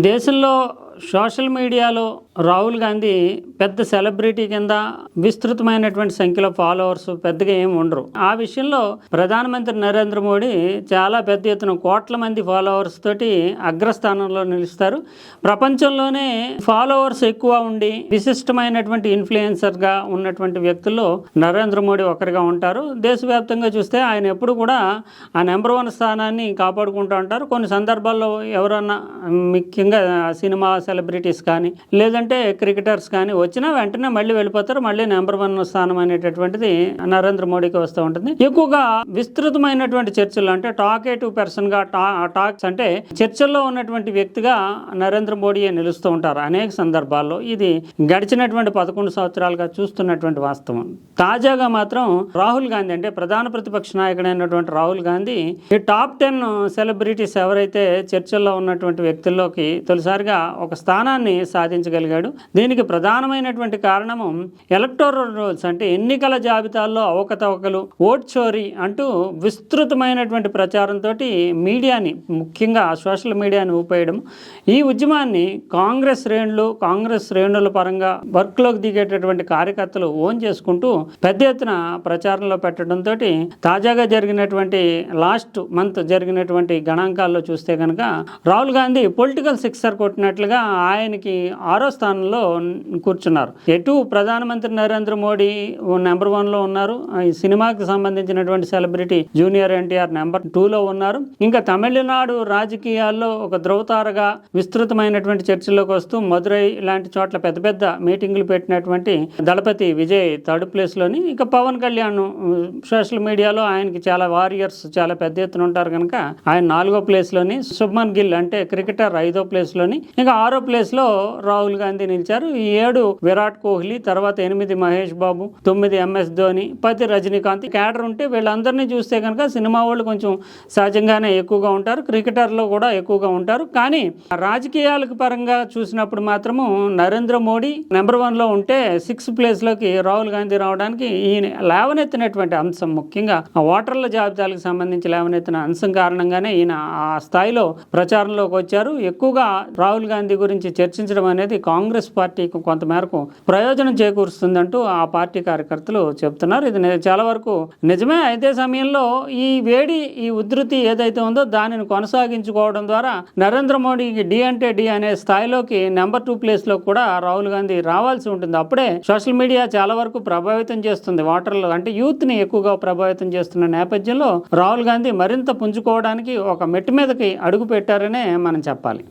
దేశంలో సోషల్ మీడియాలో రాహుల్ గాంధీ పెద్ద సెలబ్రిటీ కింద విస్తృతమైనటువంటి సంఖ్యలో ఫాలోవర్స్ పెద్దగా ఏమి ఉండరు. ఆ విషయంలో ప్రధానమంత్రి నరేంద్ర మోడీ చాలా పెద్ద ఎత్తున కోట్ల మంది ఫాలోవర్స్ తోటి అగ్రస్థానంలో నిలుస్తారు. ప్రపంచంలోనే ఫాలోవర్స్ ఎక్కువ ఉండి విశిష్టమైనటువంటి ఇన్ఫ్లుయెన్సర్గా ఉన్నటువంటి వ్యక్తుల్లో నరేంద్ర మోడీ ఒకరిగా ఉంటారు. దేశవ్యాప్తంగా చూస్తే ఆయన ఎప్పుడు కూడా ఆ నెంబర్ వన్ స్థానాన్ని కాపాడుకుంటూ ఉంటారు. కొన్ని సందర్భాల్లో ఎవరన్నా ముఖ్యంగా సినిమా సెలబ్రిటీస్ కానీ లేదంటే క్రికెటర్స్ కానీ వచ్చినా వెంటనే మళ్ళీ వెళ్ళిపోతారు మళ్ళీ నెంబర్ వన్ స్థానం అనేటటువంటిది నరేంద్ర మోడీకి వస్తూ ఉంటుంది. ఎక్కువగా విస్తృతమైనటువంటి చర్చలు అంటే టాకేటివ్ పర్సన్గా టా- టాక్స్ అంటే చర్చల్లో ఉన్నటువంటి వ్యక్తిగా నరేంద్ర మోడీ నిలుస్తూ ఉంటారు. అనేక సందర్భాల్లో ఇది గడిచినటువంటి పదకొండు సంవత్సరాలుగా చూస్తున్నటువంటి వాస్తవం. తాజాగా మాత్రం రాహుల్ గాంధీ అంటే ప్రధాన ప్రతిపక్ష నాయకుడైనటువంటి రాహుల్ గాంధీ ఈ టాప్ టెన్ సెలబ్రిటీస్ ఎవరైతే చర్చల్లో ఉన్నటువంటి వ్యక్తుల్లోకి తొలిసారిగా ఒక స్థానాన్ని సాధించగలిగాడు. దీనికి ప్రధానమైనటువంటి కారణము ఎలక్టోరల్ రోల్స్ అంటే ఎన్నికల జాబితాల్లో అవకతవకలు ఓట్ చోరీ అంటూ విస్తృతమైనటువంటి ప్రచారంతో మీడియాని ముఖ్యంగా సోషల్ మీడియాని ఊపేయడం. ఈ ఉద్యమాన్ని కాంగ్రెస్ శ్రేణులు కాంగ్రెస్ శ్రేణుల పరంగా వర్క్లోకి దిగేటటువంటి కార్యకర్తలు ఓన్ చేసుకుంటూ పెద్ద ఎత్తున ప్రచారంలో పెట్టడంతో తాజాగా జరిగినటువంటి లాస్ట్ మంత్ జరిగినటువంటి గణాంకాల్లో చూస్తే కనుక రాహుల్ గాంధీ పొలిటికల్ సిక్సర్ కొట్టినట్లుగా ఆయనకి ఆరో స్థానంలో కూర్చున్నారు. ఎటు ప్రధానమంత్రి నరేంద్ర మోడీ నెంబర్ వన్లో ఉన్నారు ఈ సినిమాకి సంబంధించినటువంటి celebrity junior NTR number two లో ఉన్నారు. ఇంకా తమిళనాడు రాజకీయాల్లో ఒక ధ్రువతారగా విస్తృతమైనటువంటి చర్చల్లోకి వస్తూ మదురై లాంటి చోట్ల పెద్ద పెద్ద మీటింగులు పెట్టినటువంటి దళపతి విజయ్ థర్డ్ ప్లేస్లోని ఇక పవన్ కళ్యాణ్ సోషల్ మీడియాలో ఆయనకి చాలా వారియర్స్ చాలా పెద్ద ఎత్తున ఉంటారు కనుక ఆయన నాలుగో ప్లేస్లోని శుభ్మన్ గిల్ అంటే క్రికెటర్ ఐదో ప్లేస్లోని ఇంకా ఆరు ప్లేస్లో రాహుల్ గాంధీ నిలిచారు. ఈ ఏడు విరాట్ కోహ్లీ తర్వాత ఎనిమిది మహేష్ బాబు తొమ్మిది ఎంఎస్ ధోని పది రజనీకాంత్ క్యాడర్ ఉంటే వీళ్ళందరినీ చూస్తే కనుక సినిమా వాళ్ళు కొంచెం సహజంగానే ఎక్కువగా ఉంటారు. క్రికెటర్లు కూడా ఎక్కువగా ఉంటారు. కానీ రాజకీయాలకు పరంగా చూసినప్పుడు మాత్రము నరేంద్ర మోడీ నెంబర్ వన్లో ఉంటే సిక్స్ ప్లేస్లోకి రాహుల్ గాంధీ రావడానికి ఈయన లేవనెత్తినటువంటి అంశం ముఖ్యంగా ఓటర్ల జాబితాలకు సంబంధించి లేవనెత్తిన అంశం కారణంగానే ఈయన ఆ స్థాయిలో ప్రచారంలోకి వచ్చారు. ఎక్కువగా రాహుల్ గాంధీ గురించి చర్చించడం అనేది కాంగ్రెస్ పార్టీకి కొంతమేరకు ప్రయోజనం చేకూరుస్తుందంటూ ఆ పార్టీ కార్యకర్తలు చెప్తున్నారు. ఇది చాలా వరకు నిజమే. అయితే సమయంలో ఈ వేడి ఈ ఉధృతి ఏదైతే ఉందో దానిని కొనసాగించుకోవడం ద్వారా నరేంద్ర మోడీకి డి అంటే డి అనే స్థాయిలోకి నెంబర్ టూ ప్లేస్లో కూడా రాహుల్ గాంధీ రావాల్సి ఉంటుంది. అప్పుడే సోషల్ మీడియా చాలా వరకు ప్రభావితం చేస్తుంది. ఓటర్లు అంటే యూత్ని ఎక్కువగా ప్రభావితం చేస్తున్న నేపథ్యంలో రాహుల్ గాంధీ మరింత పుంజుకోవడానికి ఒక మెట్టు మీదకి అడుగు పెట్టారనే మనం చెప్పాలి.